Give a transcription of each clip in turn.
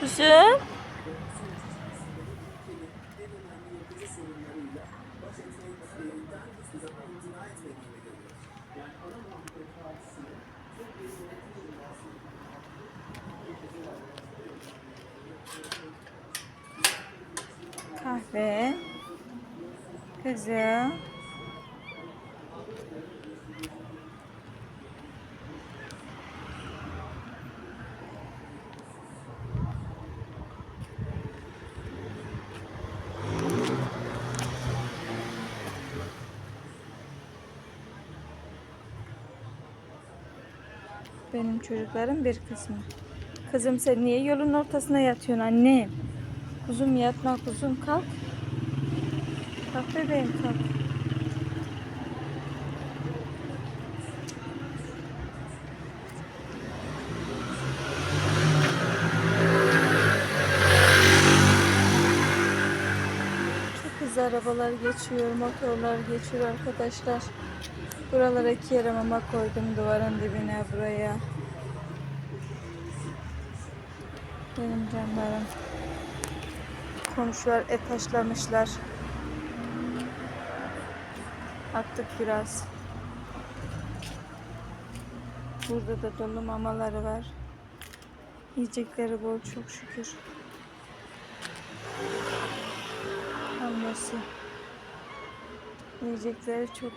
Kuzum. Kahve. Kızım. Benim çocuklarım bir kısmı. Kızım sen niye yolun ortasına yatıyorsun annem? Kuzum yatma kuzum kalk. Kalk bebeğim kalk. Çok hızlı arabalar geçiyor, motorlar geçiyor arkadaşlar. Buralara iki yere mama koydum duvarın dibine buraya. Benim canlarım. Komşular et haşlamışlar. Attık biraz. Burada da dolu mamaları var. Yiyecekleri bol çok şükür. Annesi. Yiyecekleri çok.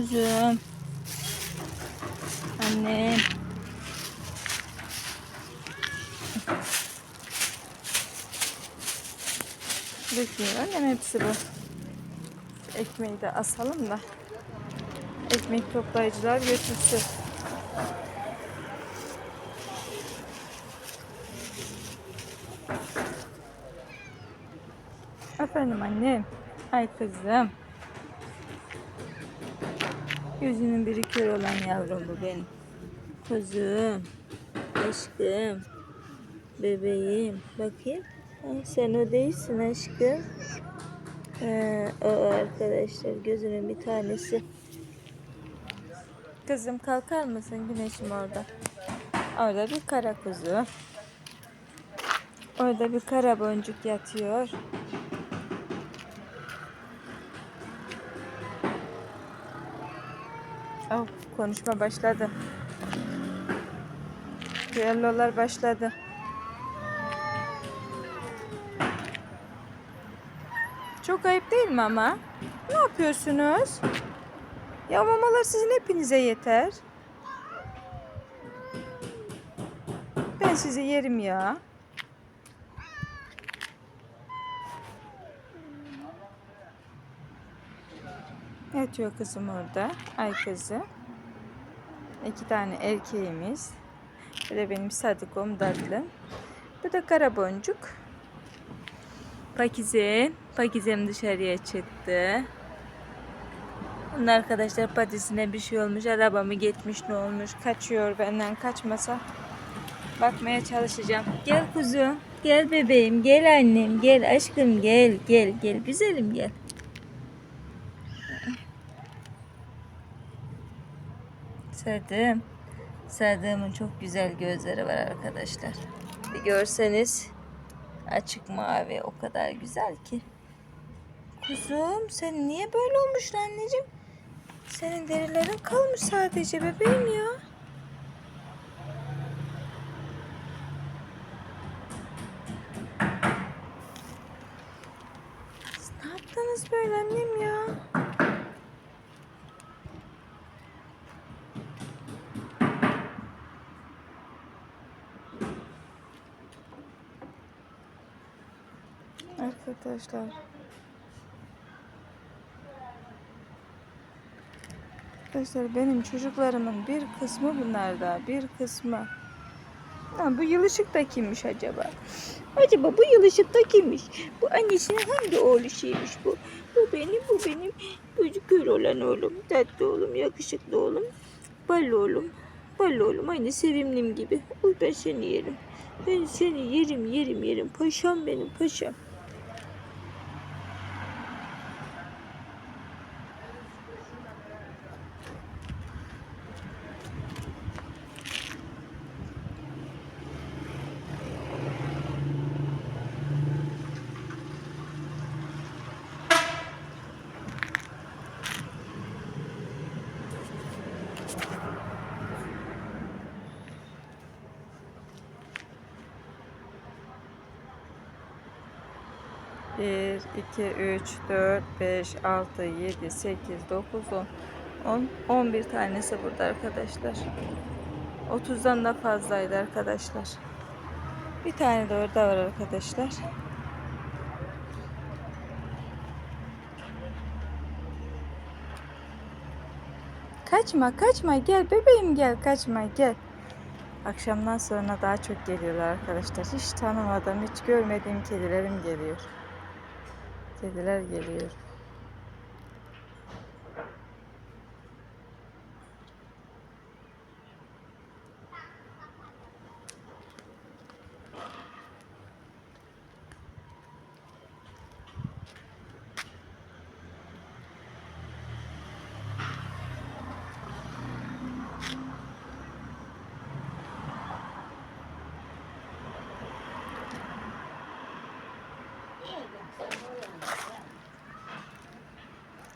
Kuzum. Annem. Döküyor annem hepsi bu. Ekmeği de asalım da. Ekmek toplayıcılar götürsün. Efendim annem. Ay kızım. Yüzünün biri kör olan yavrum bu benim. Kuzum, aşkım, bebeğim. Bakayım. Ay, sen o değilsin aşkım. Ee, o arkadaşlar gözünün bir tanesi. Kızım kalkar mısın güneşim orada? Orada bir kara kuzu. Orada bir kara boncuk yatıyor. Oh, konuşma başladı. Düellolar başladı. Çok ayıp değil mi ama? Ne yapıyorsunuz? Ya mamalar sizin hepinize yeter. Ben sizi yerim ya. Yatıyor kızım orada. Ay kızı. İki tane erkeğimiz. Bir de benim sadıkom darlım. Bu da kara boncuk. Pakize. Pakizem dışarıya çıktı. Bunun arkadaşlar patisine bir şey olmuş. Arabamı geçmiş ne olmuş. Kaçıyor benden kaçmasa. Bakmaya çalışacağım. Gel kuzum. Gel bebeğim. Gel annem. Gel aşkım. Gel. Gel. Gel. Güzelim gel. Sadım. Sadım'ın çok güzel gözleri var arkadaşlar. Bir görseniz açık mavi o kadar güzel ki. Kuzum sen niye böyle olmuşsun anneciğim? Senin derilerin kalmış sadece bebeğim ya. Ne yaptınız böyle annem ya? Arkadaşlar. Arkadaşlar benim çocuklarımın bir kısmı bunlarda. Bir kısmı. Ha, bu yılışık da kimmiş acaba? Acaba bu yılışık da kimmiş? Bu annesinin hangi oğluşuymuş bu? Bu benim, bu benim gözü kör olan oğlum. Tatlı oğlum, yakışıklı oğlum. Ballı oğlum. Ballı oğlum aynı sevimlim gibi. Uy ben seni yerim. Ben seni yerim, yerim, yerim. Paşam benim, paşam. Bir, iki, üç, dört, beş, altı, yedi, sekiz, dokuz, on. On, on bir tanesi burada arkadaşlar. Otuzdan da fazlaydı arkadaşlar. Bir tane de orada var arkadaşlar. Kaçma kaçma gel bebeğim gel kaçma gel. Akşamdan sonra daha çok geliyorlar arkadaşlar. Hiç tanımadığım, hiç görmediğim kedilerim geliyor. Kediler geliyor.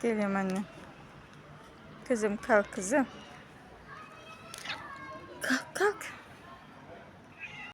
Geliyorum anne. Kızım kalk kızım.